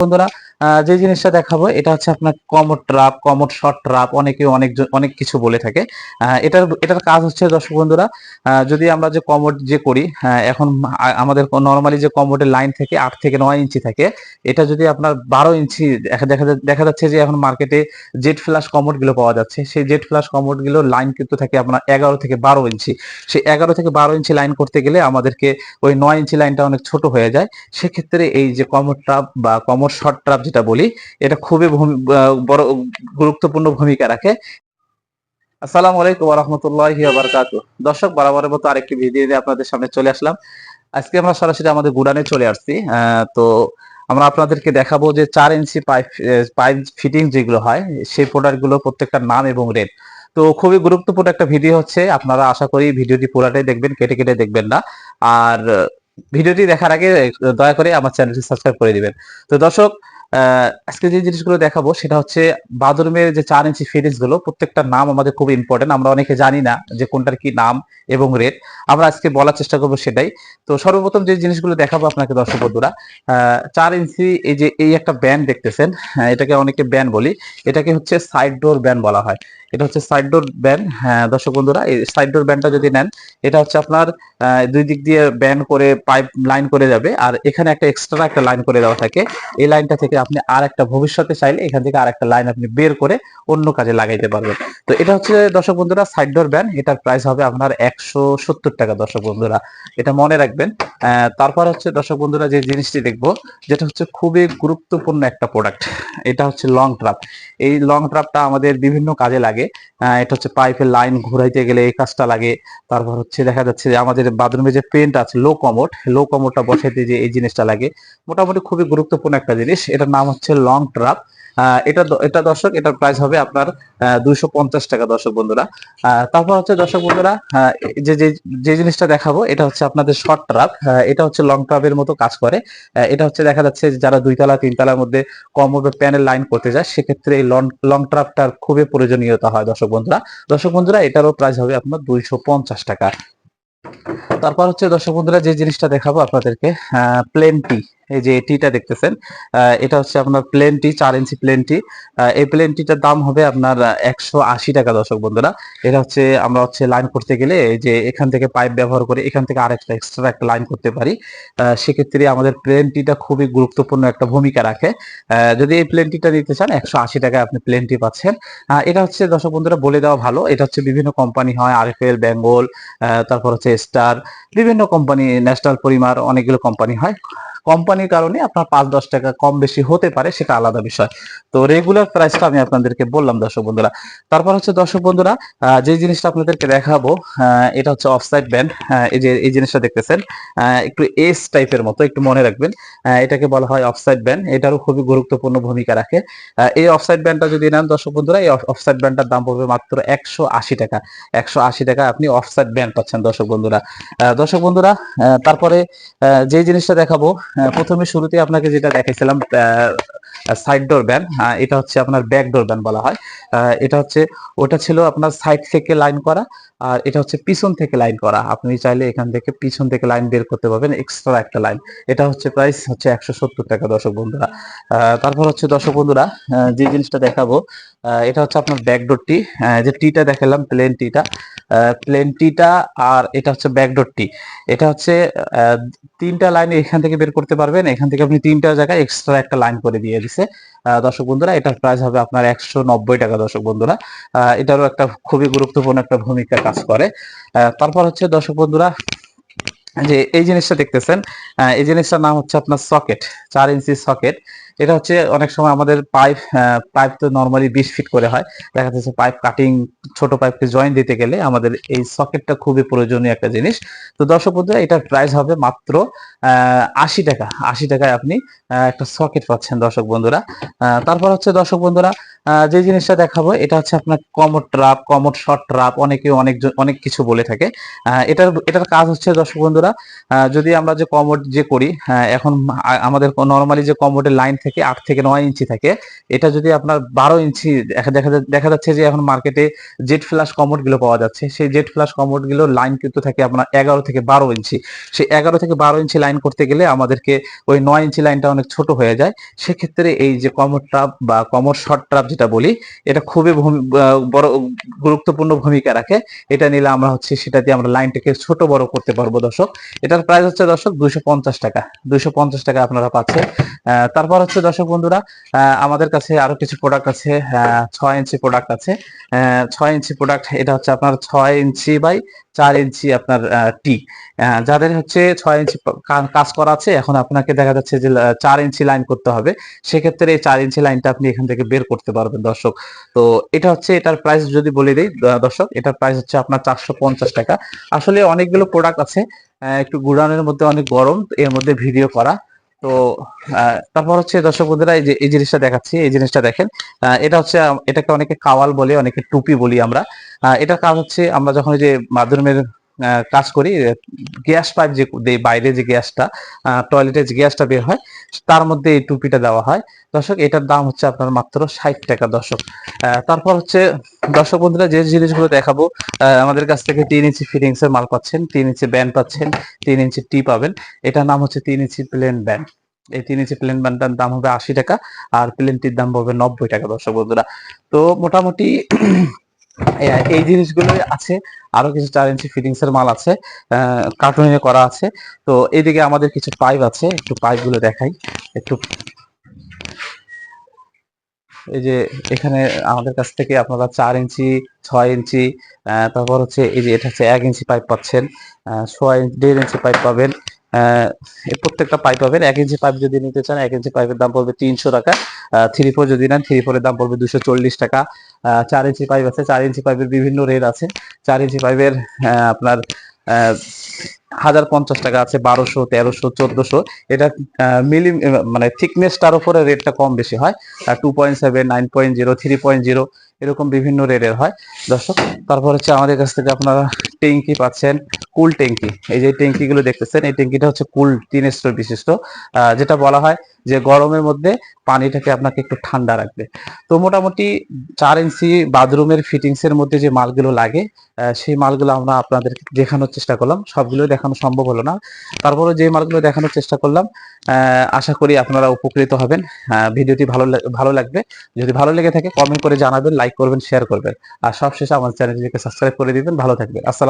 বন্ধুরা যে জিনিসটা দেখাবো, এটা হচ্ছে আপনার commode trap commode short trap অনেকে অনেক অনেক কিছু বলে থাকে। এটার এটার কাজ হচ্ছে দর্শক বন্ধুরা যদি আমরা যে কমোড যে করি এখন আমাদের নর্মালি যে কমোডের লাইন থেকে আট থেকে নয় ইঞ্চি থাকে, এটা যদি আপনার বারো ইঞ্চি দেখা দেখা যাচ্ছে যে এখন মার্কেটে জেট ফ্ল্যাশ কমোডগুলো পাওয়া যাচ্ছে। সেই জেট ফ্ল্যাশ কমোডগুলোর লাইন কিন্তু থাকে আপনার এগারো থেকে বারো ইঞ্চি। সেই এগারো থেকে বারো ইঞ্চি লাইন করতে গেলে আমাদেরকে ওই নয় ইঞ্চি লাইনটা অনেক ছোট হয়ে যায়। সেক্ষেত্রে এই যে কমর ট্রাপ বা কমর শর্ট ট্রাপ যেটা বলি, এটা খুবই বড় গুরুত্বপূর্ণ ভূমিকা রাখে। আসসালামু আলাইকুম রহমতুল্লাহি বারকাতু দর্শক, বরাবরের মতো আরেকটি ভিডিও নিয়ে আপনাদের সামনে চলে আসলাম। আজকে আমরা সরাসরি আমাদের গুডানে চলে আসছি। তো আমরা আপনাদেরকে দেখাবো যে চার ইঞ্চি পাইপ পাইপ ফিটিং যেগুলো হয়, সেই প্রোডাক্টগুলো প্রত্যেকটার নাম এবং রেট তো খুবই গুরুত্বপূর্ণ একটা ভিডিও হচ্ছে, আপনারা আশা করি ভিডিওটি পুরাটাই দেখবেন, কেটে কেটে দেখবেন না। আর ভিডিওটি দেখার আগে, দয়া করে আমার চ্যানেলটি সাবস্ক্রাইব করে দিবেন। তো দর্শক আজকে যে জিনিসগুলো দেখাবো সেটা হচ্ছে বাথরুমের যে চার ইঞ্চি ফিটিংসগুলো প্রত্যেকটা নাম আমাদের খুব ইম্পর্টেন্ট আমরা অনেকে জানি না যে কোনটার কি নাম এবং রেট আমরা আজকে বলার চেষ্টা করব সেটাই। তো সর্বপ্রথম যে জিনিসগুলো দেখাবো আপনাকে দর্শক বন্ধুরা চার ইঞ্চি এই যে এই একটা ব্যান্ড দেখতেছেন হ্যাঁ, এটাকে অনেকে ব্যান্ড বলি এটাকে হচ্ছে সাইড ডোর ব্যান্ড বলা হয়। এটা হচ্ছে সাইড ডোর ব্যান্ড হ্যাঁ দর্শক বন্ধুরা, এই সাইড ডোর ব্যান্ডটা যদি নেন, এটা হচ্ছে আপনার দুই দিক দিয়ে ব্যান্ড করে পাইপ লাইন করে যাবে। আর এখানে একটা এক্সট্রা একটা লাইন করে দেওয়া থাকে। এই লাইনটা থেকে আপনি আর একটা ভবিষ্যতে চাইলে এখান থেকে আর একটা লাইন আপনি বের করে অন্য কাজে লাগাইতে পারবেন। তো এটা হচ্ছে, দর্শক বন্ধুরা সাইড ডোর ব্যান্ড এটার প্রাইস হবে আপনার একশো সত্তর টাকা, দর্শক বন্ধুরা। এটা মনে রাখবেন। তারপর হচ্ছে দর্শক বন্ধুরা যে জিনিসটি দেখব, যেটা হচ্ছে খুবই গুরুত্বপূর্ণ একটা প্রোডাক্ট এটা হচ্ছে লং ট্রাপ এই লং ট্রাপটা আমাদের বিভিন্ন কাজে লাগে। এটা হচ্ছে পাইপের লাইন ঘুরাইতে গেলে এই কাজটা লাগে। তারপর হচ্ছে দেখা যাচ্ছে যে আমাদের বাথরুমে যে পেন্ট আছে লো কমোট লো কমোটটা বসাইতে যে এই জিনিসটা লাগে। মোটামুটি খুবই গুরুত্বপূর্ণ একটা জিনিস। এটার নাম হচ্ছে লং ট্রাপ এটা এটা দর্শক, এটার প্রাইস হবে আপনার দুইশো পঞ্চাশ টাকা দর্শক বন্ধুরা। তারপর হচ্ছে দর্শক বন্ধুরা যে, যে- জিনিসটা দেখাবো, এটা হচ্ছে আপনাদের শর্ট ট্রাপ এটা হচ্ছে লং ট্রাপের মতো কাজ করে। এটা হচ্ছে দেখা যাচ্ছে যারা দুই তলা তিন তলার মধ্যে কমোডের প্যানেল লাইন করতে যায়, সেক্ষেত্রে এই লং লং ট্রাপটার খুবই প্রয়োজনীয়তা হয় দর্শক বন্ধুরা। দর্শক বন্ধুরা, এটারও প্রাইস হবে আপনার দুইশো পঞ্চাশ টাকা। তারপর হচ্ছে দর্শক বন্ধুরা, যে জিনিসটা দেখাবো আপনাদেরকে প্লেন টি এই যে টিটা দেখতেছেন এটা হচ্ছে আপনার প্লেন টি চার ইঞ্চি প্লেন টি এই প্লেন টিটার দাম হবে আপনার একশো আশি টাকা দর্শক বন্ধুরা। এটা হচ্ছে আমরা হচ্ছে লাইন করতে গেলে যে এখান থেকে পাইপ ব্যবহার করে এখান থেকে আরেকটা এক্সট্রা একটা লাইন করতে পারি। সেক্ষেত্রে আমাদের প্লেন টিটা খুবই গুরুত্বপূর্ণ একটা ভূমিকা রাখে। যদি এই প্লেন টিটা নিতে চান, একশো আশি টাকায় আপনি প্লেন টি পাচ্ছেন। এটা হচ্ছে দর্শক বন্ধুরা বলে দেওয়া ভালো। এটা হচ্ছে বিভিন্ন কোম্পানি হয় আরএফএল বেঙ্গল তারপর হচ্ছে স্টার বিভিন্ন কোম্পানি ন্যাশনাল পরিমার অনেকগুলো কোম্পানি হয়। কোম্পানির কারণে আপনার পাঁচ দশ টাকা কম বেশি হতে পারে, সেটা আলাদা বিষয়। তো রেগুলার প্রাইসটা আমি আপনাদেরকে বললাম, দর্শক বন্ধুরা। তারপর হচ্ছে, দর্শক বন্ধুরা যে জিনিসটা আপনাদেরকে দেখাবো এটা হচ্ছে অফসাইড ব্যান্ড এই যে, এই জিনিসটা দেখতেছেন একটু এস টাইপের মতো, একটু মনে রাখবেন। এটাকে বলা হয় অফসাইড ব্যান্ড এটারও খুবই গুরুত্বপূর্ণ ভূমিকা রাখে। এই অফসাইড ব্যান্ডটা যদি নেন, দর্শক বন্ধুরা, এই অফসাইড ব্যান্ডটার দাম পড়বে মাত্র একশো আশি টাকা। একশো আশি টাকা আপনি অফসাইড ব্যান্ড পাচ্ছেন, দর্শক বন্ধুরা। দর্শক বন্ধুরা তারপরে যে জিনিসটা দেখাবো প্রথমে শুরুতে আপনাকে যেটা দেখাইছিলাম সাইড ডোর ব্যান এটা হচ্ছে আপনার ব্যাক ডোর ব্যান বলা হয়। এটা হচ্ছে, ওটা ছিল আপনার সাইড থেকে লাইন করা, আর এটা হচ্ছে পিছন থেকে লাইন করা। আপনি চাইলে এখান থেকে পিছন থেকে লাইন বের করতে পারবেন এক্সট্রা একটা লাইন এটা হচ্ছে প্রাইস হচ্ছে একশো সত্তর টাকা, দর্শক বন্ধুরা। তারপর হচ্ছে, দর্শক বন্ধুরা যে জিনিসটা দেখাবো এটা হচ্ছে আপনার ব্যাকডোর টি। যে টিটা দেখালাম প্লেন টিটা। প্লেন টিটা আর এটা হচ্ছে ব্যাকডোর টি। এটা হচ্ছে তিনটা লাইন এখান থেকে বের করতে পারবেন। এখান থেকে আপনি তিনটা জায়গায় এক্সট্রা একটা লাইন করে দিয়ে দিছে। দর্শক বন্ধুরা, এটার প্রাইস হবে আপনার একশো নব্বই টাকা, দর্শক বন্ধুরা। এটারও একটা খুবই গুরুত্বপূর্ণ একটা ভূমিকা কাজ করে। তারপর হচ্ছে, দর্শক বন্ধুরা, যে এই জিনিসটা দেখতেছেন এই জিনিসটার নাম হচ্ছে আপনার সকেট চার ইঞ্চি সকেট এটা হচ্ছে অনেক সময় আমাদের পাইপ পাইপ তো নর্মালি বিশ ফিট করে হয়। দেখা যাচ্ছে পাইপ কাটিং ছোট পাইপকে জয়েন দিতে গেলে আমাদের এই সকেটটা খুবই প্রয়োজনীয় একটা জিনিস। তো দর্শক বন্ধুরা, এটার প্রাইস হবে মাত্র আশি টাকা। আশি টাকায় আপনি একটা সকেট পাচ্ছেন দর্শক বন্ধুরা। তারপর হচ্ছে দর্শক বন্ধুরা যে জিনিসটা দেখাবো, এটা হচ্ছে আপনার commode trap commode short trap অনেকে অনেক অনেক কিছু বলে থাকে। এটার এটার কাজ হচ্ছে দর্শক বন্ধুরা যদি আমরা যে কমোড যে করি এখন আমাদের নর্মালি যে কমোডের লাইন থেকে থেকে আট থেকে নয় ইঞ্চি থাকে। এটা যদি আপনার বারো ইঞ্চি দেখা যাচ্ছে যে এখন মার্কেটে জেট ফ্ল্যাশ কমোডগুলো পাওয়া যাচ্ছে। সেই জেট ফ্ল্যাশ কমোডগুলো লাইন কিন্তু থাকে আপনার এগারো থেকে বারো ইঞ্চি। সেই এগারো থেকে বারো ইঞ্চি লাইন করতে গেলে আমাদেরকে ওই নয় ইঞ্চি লাইনটা অনেক ছোট হয়ে যায়। সেক্ষেত্রে এই যে কমর ট্রাপ বা কমর শর্ট ট্রাপ যেটা বলি, এটা খুবই বড় গুরুত্বপূর্ণ ভূমিকা রাখে। এটা নিলে আমরা হচ্ছে সেটা দিয়ে আমরা লাইনটাকে ছোট বড় করতে পারব দর্শক। এটার প্রাইস হচ্ছে দর্শক দুইশো পঞ্চাশ টাকা। দুইশো পঞ্চাশ টাকা আপনারা পাচ্ছেন। তারপর হচ্ছে দর্শক বন্ধুরা আমাদের কাছে আরও কিছু প্রোডাক্ট আছে ছয় ইঞ্চি প্রোডাক্ট আছে। ছয় ইঞ্চি প্রোডাক্ট এটা হচ্ছে আপনার ছয় ইঞ্চি বাই চার ইঞ্চি আপনার টি যাদের হচ্ছে ছয় ইঞ্চি কাজ করা আছে, এখন আপনাকে দেখা যাচ্ছে যে চার ইঞ্চি লাইন করতে হবে। সেক্ষেত্রে এই চার ইঞ্চি লাইনটা আপনি এখান থেকে বের করতে পারবেন দর্শক। তো এটা হচ্ছে, এটার প্রাইস যদি বলে দিই দর্শক, এটার প্রাইস হচ্ছে আপনার চারশো পঞ্চাশ টাকা। আসলে অনেকগুলো প্রোডাক্ট আছে একটু গুড়ানোর মধ্যে অনেক গরম, এর মধ্যে ভিডিও করা। তো তারপর হচ্ছে দর্শক বন্ধুরা, এই যে, এই জিনিসটা দেখাচ্ছি, এই জিনিসটা দেখেন। এটা হচ্ছে এটাকে অনেকে কাওয়াল বলে, অনেকে টুপি বলি আমরা। এটার কাজ হচ্ছে, আমরা যখন যে মাধ্যমের কাজ করি, গ্যাস পাইপ যে বাইরে যে গ্যাসটা টয়লেটে যে গ্যাসটা বের হয় তার মধ্যে এই টুপিটা দেওয়া হয়। দর্শক, এটার দাম হচ্ছে আপনার মাত্র ষাট টাকা, দর্শক। তারপর হচ্ছে, দর্শক বন্ধুরা, যে জিনিসগুলো দেখাবো আমাদের কাছ থেকে তিন ইঞ্চি ফিটিংস এর মাল পাচ্ছেন, তিন ইঞ্চি ব্যান্ড পাচ্ছেন, তিন ইঞ্চি টি পাবেন। এটার নাম হচ্ছে তিন ইঞ্চি প্লেন ব্যান্ড। এই তিন ইঞ্চি প্লেন ব্যান্ডটার দাম হবে আশি টাকা, আর প্লেনটির দাম হবে নব্বই টাকা, দর্শক বন্ধুরা। তো মোটামুটি এই- জিনিসগুলোই আছে। আরও কিছু চার ইঞ্চি ফিটিংস এর মাল আছে কার্টুনে করা আছে। তো এইদিকে আমাদের কিছু পাইপ আছে, একটু পাইপগুলো দেখাই। একটু এই যে এখানে আমাদের কাছ থেকে আপনারা চার ইঞ্চি ছয় ইঞ্চি তারপর হচ্ছে এই যে এটা হচ্ছে এক ইঞ্চি পাইপ পাচ্ছেন ছয় ইঞ্চি দেড় ইঞ্চি পাইপ পাবেন। প্রত্যেকটা পাইপ পাবেন। এক ইঞ্চি পাইপ যদি নিতে চান, এক ইঞ্চি পাইপের দাম পড়বে তিনশো টাকা। থ্রি ফোর যদি নেন থ্রি ফোরের দাম পড়বে দুশো চল্লিশ টাকা। চার ইঞ্চি পাইপ আছে, চার ইঞ্চি পাইপের বিভিন্ন রেট আছে। চার ইঞ্চি পাইপের আপনার হাজার পঞ্চাশ টাকা আছে, বারোশো, তেরোশো, চোদ্দশো। এটা মিলি মানে থিকনেসটার উপরে রেটটা কম বেশি হয়। Two point seven nine point zero three point zero এরকম বিভিন্ন রেটের হয়। দর্শক, তারপর হচ্ছে আমাদের কাছ থেকে আপনারা ট্যাঙ্কি পাচ্ছেন, কুল ট্যাঙ্কি। এই যে ট্যাঙ্কি গুলো দেখতেছেন, এই ট্যাঙ্কিটা হচ্ছে কুল তিন স্তর বিশিষ্ট। যেটা বলা হয় যে গরমের মধ্যে পানিটাকে আপনাকে একটু ঠান্ডা রাখবে। তো মোটামুটি চার ইঞ্চি বাথরুমের ফিটিংস এর মধ্যে যে মালগুলো লাগে সেই মালগুলো আমরা আপনাদের দেখানোর চেষ্টা করলাম। সবগুলো দেখানো সম্ভব হলো না। তারপরে যে মালগুলো দেখানোর চেষ্টা করলাম আশা করি আপনারা উপকৃত হবেন। ভিডিওটি ভালো ভালো লাগবে। যদি ভালো লেগে থাকে কমেন্ট করে জানাবেন লাইক করবেন শেয়ার করবেন। আর সবশেষে আমার চ্যানেলটিকে সাবস্ক্রাইব করে দিবেন। ভালো থাকবেন। আসসালামু